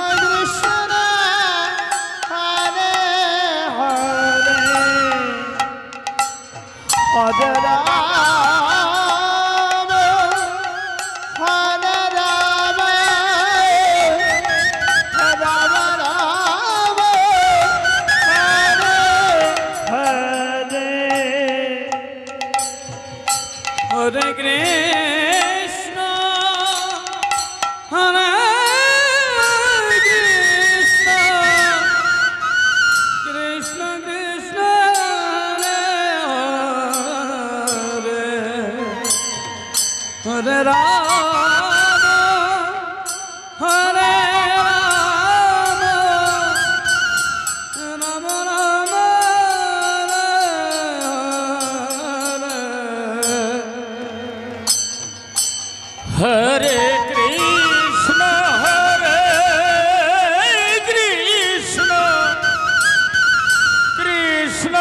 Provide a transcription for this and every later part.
Krishna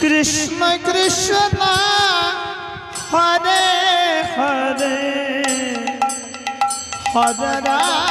Krishna Krishna Hare Hare. Hare Ram.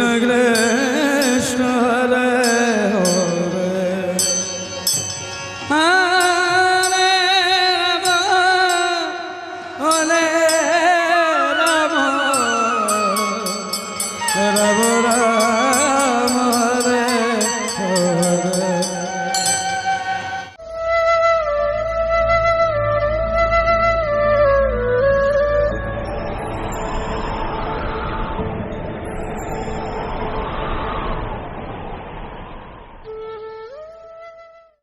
Krishna Krishna Krishna